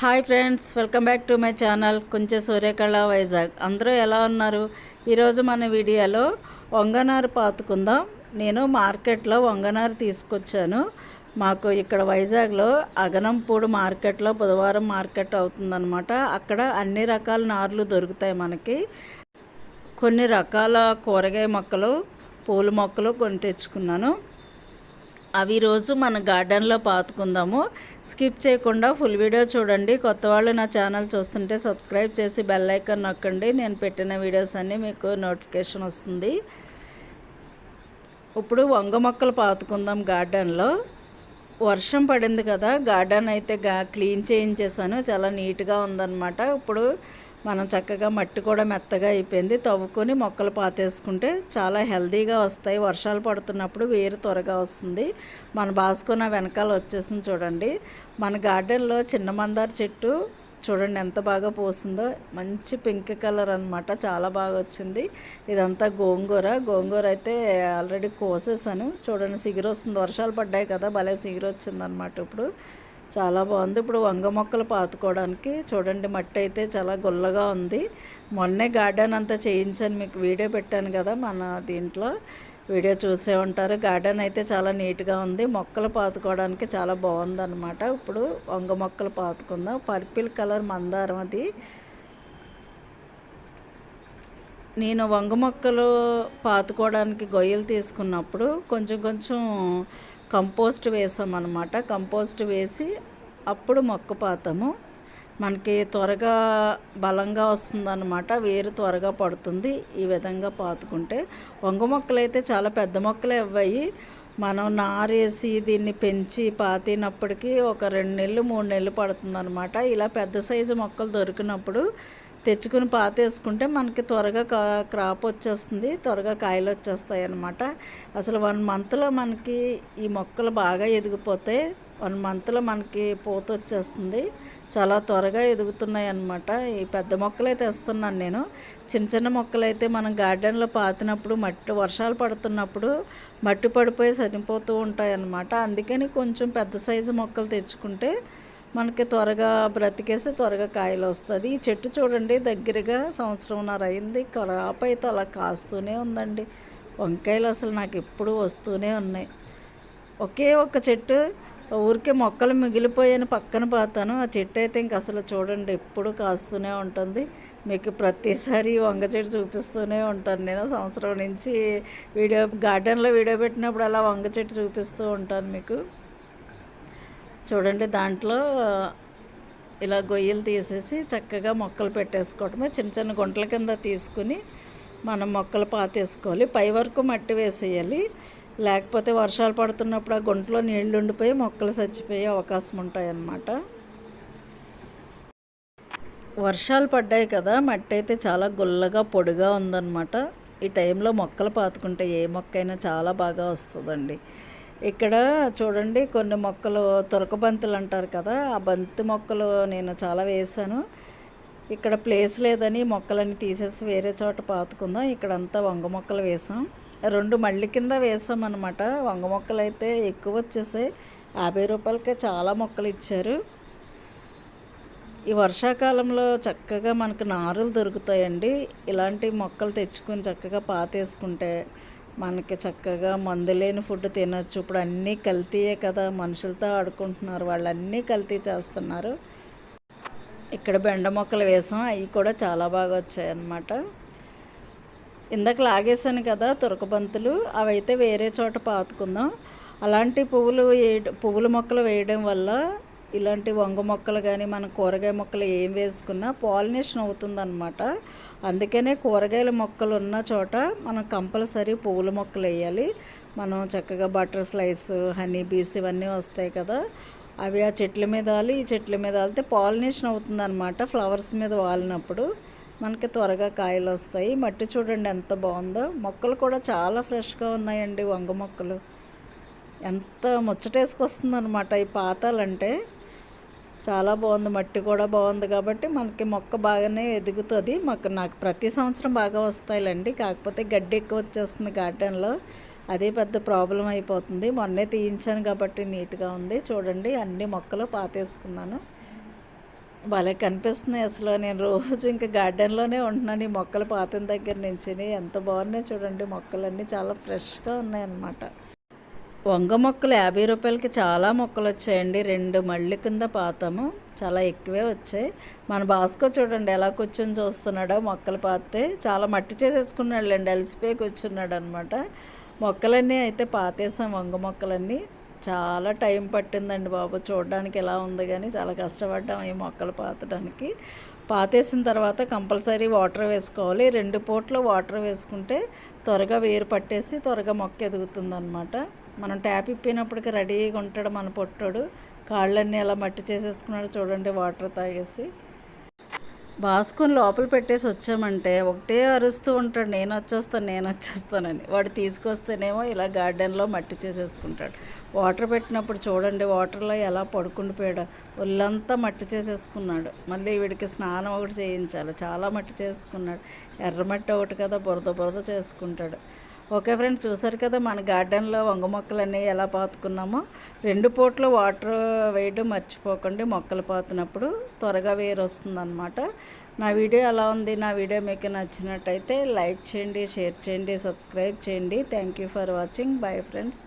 Hi friends welcome back to my channel కొంచెం సూర్యకళ వైజాగ్. అందరూ ఎలా ఉన్నారు? ఈరోజు మన వీడియోలో వంగనారు పాతుకుందాం. నేను మార్కెట్లో వంగనారు తీసుకొచ్చాను. మాకు ఇక్కడ వైజాగ్లో అగనంపూడు మార్కెట్లో బుధవారం మార్కెట్ అవుతుందన్నమాట. అక్కడ అన్ని రకాల నార్లు దొరుకుతాయి మనకి. కొన్ని రకాల కూరగాయ మొక్కలు పూల మొక్కలు కొని తెచ్చుకున్నాను. అవి రోజు మన గార్డెన్లో పాతుకుందాము. స్కిప్ చేయకుండా ఫుల్ వీడియో చూడండి. కొత్త వాళ్ళు నా ఛానల్ చూస్తుంటే సబ్స్క్రైబ్ చేసి బెల్ ఐకాన్ నొక్కండి. నేను పెట్టిన వీడియోస్ అన్నీ మీకు నోటిఫికేషన్ వస్తుంది. ఇప్పుడు వంగ మొక్కలు పాతుకుందాం గార్డెన్లో. వర్షం పడింది కదా గార్డెన్ అయితే గా క్లీన్ చేయించేసాను. చాలా నీట్గా ఉందన్నమాట. ఇప్పుడు మనం చక్కగా మట్టి కూడా మెత్తగా అయిపోయింది. తవ్వుకొని మొక్కలు పాతేసుకుంటే చాలా హెల్దీగా వస్తాయి. వర్షాలు పడుతున్నప్పుడు వేరు త్వరగా వస్తుంది. మన బాసుకున్న వెనకాల వచ్చేసింది చూడండి. మన గార్డెన్లో చిన్న మందార చెట్టు చూడండి ఎంత బాగా పోసిందో. మంచి పింక్ కలర్ అనమాట చాలా బాగా వచ్చింది. ఇదంతా గోంగూర. గోంగూర అయితే ఆల్రెడీ కోసేసాను. చూడండి సిగురు వస్తుంది. వర్షాలు పడ్డాయి కదా భలే సిగురు వచ్చిందనమాట ఇప్పుడు. చాలా బాగుంది. ఇప్పుడు వంగ మొక్కలు పాతుకోవడానికి చూడండి మట్టి అయితే చాలా గుల్లగా ఉంది. మొన్నే గార్డెన్ అంతా చేయించాను మీకు వీడియో పెట్టాను కదా మన దీంట్లో. వీడియో చూసే ఉంటారు. గార్డెన్ అయితే చాలా నీట్గా ఉంది. మొక్కలు పాతుకోవడానికి చాలా బాగుందన్నమాట. ఇప్పుడు వంగ మొక్కలు పాతుకుందాం. పర్పిల్ కలర్ మందారం అది. నేను వంగ మొక్కలు పాతుకోవడానికి గొయ్యలు తీసుకున్నప్పుడు కొంచెం కొంచెం కంపోస్ట్ వేసామన్నమాట. కంపోస్ట్ వేసి అప్పుడు మొక్క పాతాము. మనకి త్వరగా బలంగా వస్తుందన్నమాట. వేరు త్వరగా పడుతుంది ఈ విధంగా పాతుకుంటే. వంగ మొక్కలు అయితే చాలా పెద్ద మొక్కలే అవ్వాయి. మనం నారేసి దీన్ని పెంచి పాతినప్పటికీ ఒక రెండు నెలలు మూడు నెలలు పడుతుందన్నమాట. ఇలా పెద్ద సైజు మొక్కలు దొరికినప్పుడు తెచ్చుకుని పాతేసుకుంటే మనకి త్వరగా కా క్రాప్ వచ్చేస్తుంది త్వరగా కాయలు వచ్చేస్తాయి అన్నమాట. అసలు వన్ మంత్లో మనకి ఈ మొక్కలు బాగా ఎదిగిపోతాయి వన్ మంత్లో మనకి పూత వచ్చేస్తుంది. చాలా త్వరగా ఎదుగుతున్నాయి అన్నమాట. ఈ పెద్ద మొక్కలు అయితే వేస్తున్నాను నేను. చిన్న చిన్న మొక్కలు అయితే మనం గార్డెన్లో పాతినప్పుడు మట్టి వర్షాలు పడుతున్నప్పుడు మట్టి పడిపోయి చనిపోతూ ఉంటాయి అన్నమాట అందుకని కొంచెం పెద్ద సైజు మొక్కలు తెచ్చుకుంటే మనకి త్వరగా బ్రతికేసి త్వరగా కాయలు వస్తుంది. ఈ చెట్టు చూడండి దగ్గరగా సంవత్సరంన్నర అయింది. క్రాప్ అయితే అలా కాస్తూనే ఉందండి. వంకాయలు అసలు నాకు ఎప్పుడు వస్తూనే ఉన్నాయి. ఒకే ఒక్క చెట్టు ఊరికే మొక్కలు మిగిలిపోయాను పక్కన పోతాను. ఆ చెట్టు అయితే ఇంక అసలు చూడండి ఎప్పుడు కాస్తూనే ఉంటుంది. మీకు ప్రతిసారి వంగ చెట్టు చూపిస్తూనే ఉంటాను. నేను సంవత్సరం నుంచి వీడియో గార్డెన్లో వీడియో పెట్టినప్పుడు అలా వంగ చెట్టు చూపిస్తూ ఉంటాను మీకు. చూడండి దాంట్లో ఇలా గొయ్యలు తీసేసి చక్కగా మొక్కలు పెట్టేసుకోవటమే. చిన్న చిన్న గుంటల కింద తీసుకుని మనం మొక్కలు పాతేసుకోవాలి. పై వరకు మట్టి వేసేయాలి. లేకపోతే వర్షాలు పడుతున్నప్పుడు ఆ గుంటలో నీళ్ళు ఉండిపోయి మొక్కలు చచ్చిపోయే అవకాశం ఉంటాయన్నమాట. వర్షాలు పడ్డాయి కదా మట్టి అయితే చాలా గుల్లగా పొడిగా ఉందన్నమాట. ఈ టైంలో మొక్కలు పాతుకుంటే ఏ మొక్క అయినా చాలా బాగా వస్తుందండి. ఇక్కడ చూడండి కొన్ని మొక్కలు తురక బంతులు అంటారు కదా ఆ బంతి మొక్కలు నేను చాలా వేసాను ఇక్కడ ప్లేస్ లేదని మొక్కలన్నీ తీసేసి వేరే చోట పాతుకుందాం. ఇక్కడంతా వంగ మొక్కలు వేసాం రెండు మళ్ళీ కింద వేసాం అనమాట వంగ మొక్కలు అయితే ఎక్కువ వచ్చేసాయి. యాభై రూపాయలకే చాలా మొక్కలు ఇచ్చారు. ఈ వర్షాకాలంలో చక్కగా మనకు నారులు దొరుకుతాయండి. ఇలాంటి మొక్కలు తెచ్చుకొని చక్కగా పాతేసుకుంటే మనకి చక్కగా మందులేని ఫుడ్ తినొచ్చు. ఇప్పుడు అన్నీ కల్తీయే కదా. మనుషులతో ఆడుకుంటున్నారు. వాళ్ళు అన్నీ కల్తీ చేస్తున్నారు. ఇక్కడ బెండ మొక్కలు వేసాం. అవి కూడా చాలా బాగా వచ్చాయి అన్నమాట. ఇందాక లాగేసాను కదా తురకబంతులు అవైతే వేరే చోట పాతుకుందాం. అలాంటి పువ్వులు వేయడం పువ్వుల మొక్కలు వేయడం వల్ల ఇలాంటి వంగ మొక్కలు కానీ మన కూరగాయ మొక్కలు ఏం వేసుకున్నా పాలినేషన్ అవుతుందన్నమాట. అందుకనే కూరగాయల మొక్కలు ఉన్న చోట మనం కంపల్సరీ పువ్వుల మొక్కలు వేయాలి. మనం చక్కగా బటర్ఫ్లైస్ హనీ బీస్ ఇవన్నీ వస్తాయి కదా. అవి ఆ చెట్ల మీద వాలి ఈ చెట్ల మీద వాలితే పాలినేషన్ అవుతుందన్నమాట. ఫ్లవర్స్ మీద వాలినప్పుడు మనకి త్వరగా కాయలు వస్తాయి. మట్టి చూడండి ఎంత బాగుందో. మొక్కలు కూడా చాలా ఫ్రెష్గా ఉన్నాయండి వంగ మొక్కలు. ఎంత ముచ్చటేసుకొస్తుంది అనమాట ఈ పాతాలంటే. చాలా బాగుంది మట్టి కూడా బాగుంది కాబట్టి మనకి మొక్క బాగానే ఎదుగుతుంది. మాకు నాకు ప్రతి సంవత్సరం బాగా వస్తాయిలండి. కాకపోతే గడ్డి ఎక్కువ వచ్చేస్తుంది గార్డెన్లో. అదే పెద్ద ప్రాబ్లం అయిపోతుంది. మొన్నే తీయించాను కాబట్టి నీట్గా ఉంది. చూడండి అన్ని మొక్కలు పాతేసుకున్నాను. భలే కనిపిస్తున్నాయి అసలు. నేను రోజు ఇంకా గార్డెన్లోనే ఉంటున్నాను ఈ మొక్కలు పాతిన దగ్గర నుంచి ఎంత బాగున్నాయి చూడండి మొక్కలన్నీ. చాలా ఫ్రెష్గా ఉన్నాయన్నమాట. వంగ మొక్కలు యాభై రూపాయలకి చాలా మొక్కలు వచ్చాయండి. రెండు మళ్ళీ కింద పాతాము చాలా ఎక్కువే వచ్చాయి. మన బాస్కో చూడండి ఎలా కూర్చొని చూస్తున్నాడో మొక్కలు పాతే చాలా మట్టి చేసేసుకున్నాడు అండి అలసిపోయి కూర్చున్నాడు అనమాట మొక్కలన్నీ అయితే పాతేసాం వంగ మొక్కలన్నీ. చాలా టైం పట్టిందండి బాబు చూడడానికి ఎలా ఉంది కానీ చాలా కష్టపడ్డాం ఈ మొక్కలు పాతడానికి. పాతేసిన తర్వాత కంపల్సరీ వాటర్ వేసుకోవాలి. రెండు పూట్లు వాటర్ వేసుకుంటే త్వరగా వేరు పట్టేసి త్వరగా మొక్క ఎదుగుతుంది అనమాట మనం ట్యాప్ ఇప్పినప్పటికి రెడీగా ఉంటాడు మన పొట్టాడు. కాళ్ళన్నీ ఎలా మట్టి చేసేసుకున్నాడు చూడండి వాటర్ తాగేసి. బాసుకొని లోపల పెట్టేసి వచ్చామంటే ఒకటే అరుస్తూ ఉంటాడు నేను వచ్చేస్తాను నేను వచ్చేస్తానని. వాడు తీసుకొస్తేనేమో ఇలా గార్డెన్లో మట్టి చేసేసుకుంటాడు. వాటర్ పెట్టినప్పుడు చూడండి వాటర్లో ఎలా పడుకుండిపోయాడు ఒళ్ళంతా మట్టి చేసేసుకున్నాడు. మళ్ళీ వీడికి స్నానం ఒకటి చేయించాలి. చాలా మట్టి చేసుకున్నాడు. ఎర్రమట్టి ఒకటి కదా బురద బురద చేసుకుంటాడు. ఓకే ఫ్రెండ్స్ చూసారు కదా మన గార్డెన్లో వంగ మొక్కలన్నీ ఎలా పాతుకున్నామో. రెండు పూట్లు వాటర్ వేయడం మర్చిపోకండి మొక్కలు పాతినప్పుడు. త్వరగా వేరు వస్తుందన్నమాట. నా వీడియో ఎలా ఉంది? నా వీడియో మీకు నచ్చినట్టయితే లైక్ చేయండి షేర్ చేయండి సబ్స్క్రైబ్ చేయండి. Thank you for watching. Bye friends.